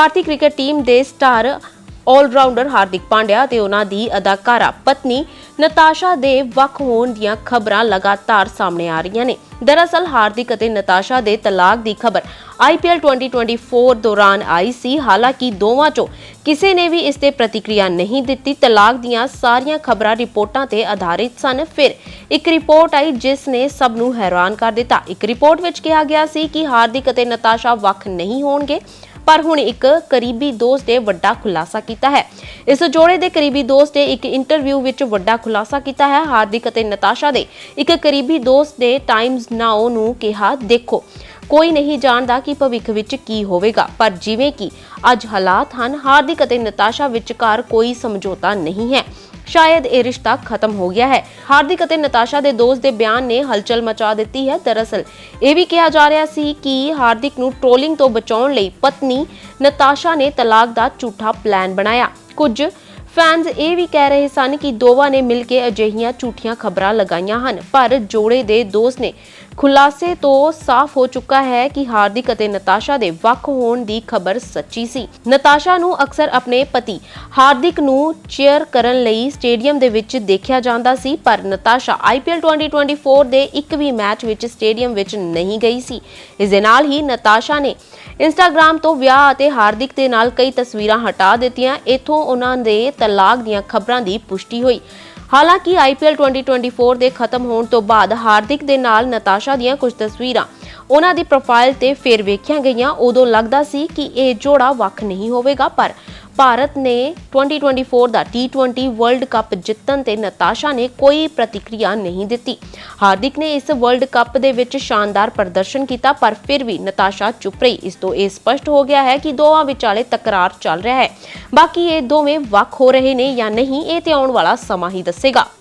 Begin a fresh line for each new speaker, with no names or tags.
ਭਾਰਤੀ cricket team ਦੇ star allrounder Hardik Pandya ਤੇ ਉਹਨਾਂ ਦੀ ਅਦਾਕਾਰਾ ਪਤਨੀ ਨਤਾਸ਼ਾ ਦੇ ਵੱਖ ਹੋਣ ਦੀਆਂ ਖਬਰਾਂ ਲਗਾਤਾਰ ਸਾਹਮਣੇ ਆ ਰਹੀਆਂ ਨੇ। ਦਰਅਸਲ, ਹਾਰਦਿਕ ਅਤੇ ਨਤਾਸ਼ਾ ਦੇ ਤਲਾਕ ਦੀ ਖਬਰ IPL 2024 ਦੌਰਾਨ ਆਈ ਸੀ। ਹਾਲਾਂਕਿ, ਦੋਵਾਂ ਚੋਂ ਕਿਸੇ ਨੇ ਵੀ ਇਸ ਤੇ ਪ੍ਰਤੀਕਿਰਿਆ ਨਹੀਂ ਦਿੱਤੀ। ਤਲਾਕ ਦੀਆਂ ਸਾਰੀਆਂ ਖਬਰਾਂ ਰਿਪੋਰਟਾਂ ਤੇ ਆਧਾਰਿਤ ਸਨ। ਫਿਰ ਇੱਕ ਰਿਪੋਰਟ ਆਈ ਜਿਸ ਨੇ ਸਭ ਨੂੰ ਹੈਰਾਨ ਕਰ ਦਿੱਤਾ। ਇੱਕ ਰਿਪੋਰਟ ਵਿੱਚ ਕਿਹਾ ਗਿਆ ਸੀ ਕਿ ਹਾਰਦਿਕ ਅਤੇ ਨਤਾਸ਼ਾ ਵੱਖ ਨਹੀਂ ਹੋਣਗੇ। ਪਰ ਹੁਣ ਇੱਕ ਕਰੀਬੀ ਦੋਸਤ ਨੇ ਵੱਡਾ ਖੁਲਾਸਾ ਕੀਤਾ ਹੈ। ਇਸ ਜੋੜੇ ਦੇ ਕਰੀਬੀ ਦੋਸਤ ਨੇ ਇੱਕ ਇੰਟਰਵਿਊ ਵਿੱਚ ਵੱਡਾ ਖੁਲਾਸਾ ਕੀਤਾ ਹੈ। ਹਾਰਦਿਕ ਅਤੇ ਨਤਾਸ਼ਾ ਦੇ ਇੱਕ ਕਰੀਬੀ ਦੋਸਤ ਨੇ ਟਾਈਮਜ਼ ਨਾਓ ਨੂੰ ਕਿਹਾ, ਦੇਖੋ, ਕੋਈ ਨਹੀਂ ਜਾਣਦਾ ਕਿ ਭਵਿੱਖ ਵਿੱਚ ਕੀ ਹੋਵੇਗਾ, ਪਰ ਜਿਵੇਂ ਕਿ ਅੱਜ ਹਾਲਾਤ ਹਨ, ਹਾਰਦਿਕ ਅਤੇ ਨਤਾਸ਼ਾ ਵਿਚਕਾਰ ਕੋਈ ਸਮਝੌਤਾ ਨਹੀਂ ਹੈ। ਸ਼ਾਇਦ ਇਹ ਰਿਸ਼ਤਾ ਖਤਮ ਹੋ ਗਿਆ ਹੈ। ਹਾਰਦਿਕ ਅਤੇ ਨਤਾਸ਼ਾ ਦੇ ਦੋਸਤ ਦੇ ਬਿਆਨ ਨੇ ਹਲਚਲ ਮਚਾ ਦਿੱਤੀ ਹੈ। ਦਰਅਸਲ, ਇਹ ਵੀ ਕਿਹਾ ਜਾ ਰਿਹਾ ਸੀ ਕਿ ਹਾਰਦਿਕ ਨੂੰ ਟ੍ਰੋਲਿੰਗ ਤੋਂ ਬਚਾਉਣ ਲਈ ਪਤਨੀ ਨਤਾਸ਼ਾ ਨੇ ਤਲਾਕ ਦਾ ਝੂਠਾ ਪਲਾਨ ਬਣਾਇਆ। ਕੁਝ ਫੈਨਸ ਇਹ ਵੀ ਕਹਿ ਰਹੇ ਸਨ ਕਿ ਦੋਵਾਂ ਨੇ ਮਿਲ ਕੇ ਅਜਿਹੀਆਂ ਝੂਠੀਆਂ ਖਬਰਾਂ ਲਗਾਈਆਂ ਹਨ, ਪਰ ਜੋੜੇ ਦੇ ਦੋਸਤ ਨੇ ਖੁਲਾਸੇ ਤੋਂ ਸਾਫ਼ ਹੋ ਚੁੱਕਾ ਹੈ ਕਿ ਹਾਰਦਿਕ ਅਤੇ ਨਤਾਸ਼ਾ ਦੇ ਵੱਖ ਹੋਣ ਦੀ ਖਬਰ ਸੱਚੀ ਸੀ। ਨਤਾਸ਼ਾ ਨੂੰ ਅਕਸਰ ਆਪਣੇ ਪਤੀ ਹਾਰਦਿਕ ਨੂੰ ਚੇਅਰ ਕਰਨ ਲਈ ਸਟੇਡੀਅਮ ਦੇ ਵਿੱਚ ਦੇਖਿਆ ਜਾਂਦਾ ਸੀ, ਪਰ ਨਤਾਸ਼ਾ IPL 2024 ਦੇ ਇੱਕ ਵੀ ਮੈਚ ਵਿੱਚ ਸਟੇਡੀਅਮ ਵਿੱਚ ਨਹੀਂ ਗਈ ਸੀ। ਇਸ ਦੇ ਨਾਲ ਹੀ ਨਤਾਸ਼ਾ ਨੇ ਇੰਸਟਾਗ੍ਰam ਤੋਂ ਵਿਆਹ ਅਤੇ ਹਾਰਦਿਕ ਦੇ ਨਾਲ ਕਈ ਤਸਵੀਰਾਂ ਹਟਾ ਦਿੱਤੀਆਂ। ਇਥੋਂ ਉਹਨਾਂ ਦੇ ਤਲਾਕ ਦੀਆਂ ਖਬਰਾਂ ਦੀ ਪੁਸ਼ਟੀ ਹੋਈ। ਹਾਲਾਂਕਿ IPL 2024 ਦੇ ਖਤਮ ਹੋਣ ਤੋਂ ਬਾਅਦ ਹਾਰਦਿਕ ਦੇ ਨਾਲ ਨਤਾਸ਼ਾ ਦੀਆਂ ਕੁਝ ਤਸਵੀਰਾਂ ਉਹਨਾਂ ਦੀ ਪ੍ਰੋਫਾਈਲ ਤੇ ਫੇਰ ਵੇਖੀਆਂ ਗਈਆਂ, ਉਦੋਂ ਲੱਗਦਾ ਸੀ ਕਿ ਇਹ ਜੋੜਾ ਵੱਖ ਨਹੀਂ ਹੋਵੇਗਾ, ਪਰ ਭਾਰਤ ਨੇ 2024 ਦਾ T20 ਵਰਲਡ ਕੱਪ ਜਿੱਤਣ ਤੇ ਨਤਾਸ਼ਾ ਨੇ ਕੋਈ ਪ੍ਰਤੀਕਿਰਿਆ ਨਹੀਂ ਦਿੱਤੀ। ਹਾਰਦਿਕ ਨੇ ਇਸ ਵਰਲਡ ਕੱਪ ਦੇ ਵਿੱਚ ਸ਼ਾਨਦਾਰ ਪ੍ਰਦਰਸ਼ਨ ਕੀਤਾ, ਪਰ ਫਿਰ ਵੀ ਨਤਾਸ਼ਾ ਚੁੱਪ ਰਹੀ। ਇਸ ਤੋਂ ਇਹ ਸਪਸ਼ਟ ਹੋ ਗਿਆ ਹੈ ਕਿ ਦੋਵਾਂ ਵਿਚਾਲੇ ਤਕਰਾਰ ਚੱਲ ਰਿਹਾ ਹੈ। ਬਾਕੀ ਇਹ ਦੋਵੇਂ ਵੱਖ ਹੋ ਰਹੇ ਨੇ ਜਾਂ ਨਹੀਂ, ਇਹ ਤੇ ਆਉਣ ਵਾਲਾ ਸਮਾਂ ਹੀ ਦੱਸੇਗਾ।